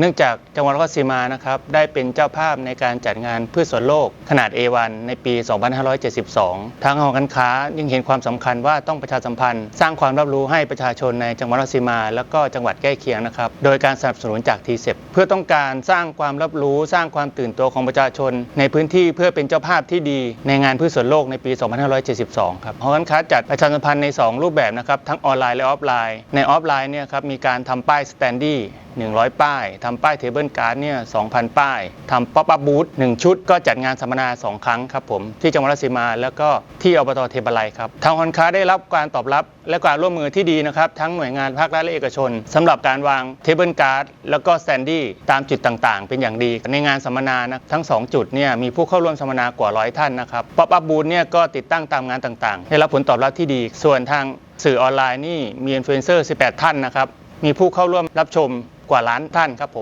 เนื่องจากจังหวัดนครศรีมานะครับได้เป็นเจ้าภาพในการจัดงานพืชสวนโลกขนาด A1 ในปี 2572 ทางหอการค้ายังเห็นความสำคัญว่าต้องประชาสัมพันธ์ สร้างความรับรู้ให้ประชาชนในจังหวัดนครศรีมา แล้วก็จังหวัดใกล้เคียงนะครับ โดยการสนับสนุนจากทีเเเพื่อต้องการสร้างความรับรู้ สร้างความตื่นตัวของประชาชน ในพื้นที่เพื่อเป็นเจ้าภาพที่ดี ในงานพืชสวนโลกในปี 2572 ครับหอการค้าจัดประชาสัมพันธ์ใน 2 รูปแบบนะครับทั้งออนไลน์และออฟไลน์ ในออฟไลน์เนี่ยครับมีการทำป้ายสแตนดี้ 100 ป้ายทำป้ายเทเบิลการ์ดเนี่ย2,000 ป้ายทำป๊อปอัพบูธ1ชุดก็จัดงานสัมมนา 2 ครั้งครับผม ที่จังหวัดราชสีมา แล้วก็ที่อบตเทพาลัยครับ ทางหอนค้าได้รับการตอบรับและการร่วมมือที่ดีนะครับ ทั้งหน่วยงานภาครัฐและเอกชนสำหรับการวางเทเบิลการ์ดแล้วก็แตนดี้ตามจุดต่างๆ เป็นอย่างดี ในงานสัมมนานะทั้ง 2 จุดเนี่ยมีผู้เข้าร่วมสัมมนากว่าร้อยท่านนะครับป๊อปอัพบูธเนี่ยก็ติดตั้งตามงานต่างๆ ได้รับผลตอบรับที่ดี ส่วนทางสื่อออนไลน์นี่มีอินฟลูเอนเซอร์ 18 ท่านนะครับ มีผู้เข้าร่วมรับชม กว่าล้านท่านครับผม